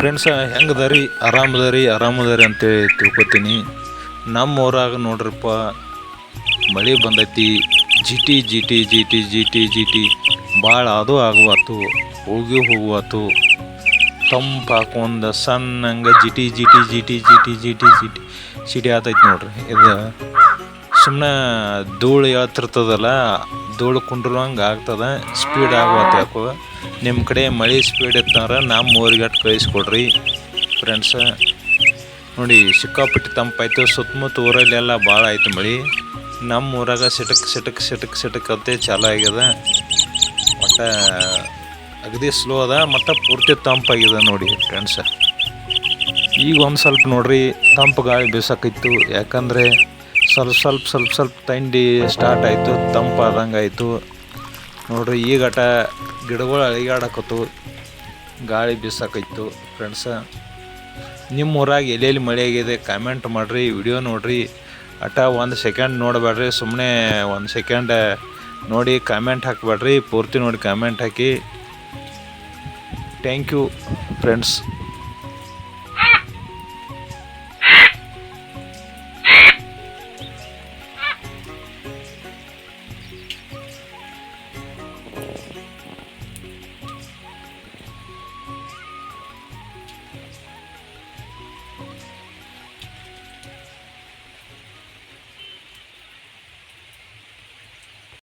Friends ಹೆಂಗದ ರೀ ಆರಾಮದ ರೀ ಆರಾಮದ ರೀ ಅಂತೇಳಿ ತಿಳ್ಕೊತೀನಿ. ನಮ್ಮ ಊರಾಗ ನೋಡ್ರಪ್ಪ, ಮಳೆ ಬಂದೈತಿ. ಜಿಟಿ ಜಿಟಿ ಜಿಟಿ ಜಿಟಿ ಜಿಟಿ. ಭಾಳ ಅದು ಆಗುವಾತು ಹೋಗಿ ಹೋಗುವಾತು ತಂಪು ಹಾಕೊಂಡ್ ಸಣ್ಣಂಗೆ ಜಿಟಿ ಜಿಟಿ ಜಿಟಿ ಜಿಟಿ ಜಿಟಿ ಜಿಟಿ ಸಿಟಿ ಆತೈತಿ ನೋಡ್ರಿ. ಇದು ಸುಮ್ಮನೆ ಧೂಳು ಹೇಳ್ತಿರ್ತದಲ್ಲ ಧೂಳು ಕುಂಡ್ರಂಗೆ ಆಗ್ತದೆ ಸ್ಪೀಡ್ ಆಗ್ಬೋದು ಯಾಕೋ. ನಿಮ್ಮ ಕಡೆ ಮಳೆ ಸ್ಪೀಡ್ ಇತ್ತಂದ್ರೆ ನಾ ಊರಿಗೆ ಅಟ್ ಕಳಿಸ್ಕೊಡ್ರಿ ಫ್ರೆಂಡ್ಸ ನೋಡಿ, ಸಿಕ್ಕಾಪಟ್ಟಿ ತಂಪಾಯ್ತು, ಸುತ್ತಮುತ್ತ ಊರಲ್ಲೆಲ್ಲ ಭಾಳ ಆಯ್ತು ಮಳೆ. ನಮ್ಮ ಊರಾಗ ಸಿಟಕ್ ಸಿಟಕ್ ಸಿಟಕ್ ಸಿಟಕ್ ಅಂತ ಚಾಲು ಆಗ್ಯದ. ಮತ್ತು ಅಗದಿ ಸ್ಲೋ ಅದ, ಮತ್ತು ಪೂರ್ತಿ ತಂಪಾಗಿದೆ ನೋಡಿ ಫ್ರೆಂಡ್ಸ ಈಗ ಒಂದು ಸ್ವಲ್ಪ ನೋಡ್ರಿ, ತಂಪು ಗಾಳಿ ಬೀಸಕೈತು ಯಾಕಂದರೆ ಸ್ವಲ್ಪ ಸ್ವಲ್ಪ ಸ್ವಲ್ಪ ಸ್ವಲ್ಪ ತಂಡಿ ಸ್ಟಾರ್ಟ್ ಆಯಿತು ತಂಪಾದಂಗೆ ಆಯಿತು ನೋಡ್ರಿ ಈಗಟ ಗಿಡಗಳು ಅಳಿಗಾಡಕತ್ತು, ಗಾಳಿ ಬೀಸಕೈತು ಫ್ರೆಂಡ್ಸ ನಿಮ್ಮ ಊರಾಗ ಎಲ್ಲೆಲ್ಲಿ ಮಳೆ ಆಗಿದೆ ಕಾಮೆಂಟ್ ಮಾಡಿರಿ ವಿಡಿಯೋ ನೋಡಿರಿ. ಅಟ ಒಂದು ಸೆಕೆಂಡ್ ನೋಡಬೇಡ್ರಿ ಸುಮ್ಮನೆ ಒಂದು ಸೆಕೆಂಡ್ ನೋಡಿ ಕಾಮೆಂಟ್ ಹಾಕಬೇಡ್ರಿ, ಪೂರ್ತಿ ನೋಡಿ comment hockey. Thank you friends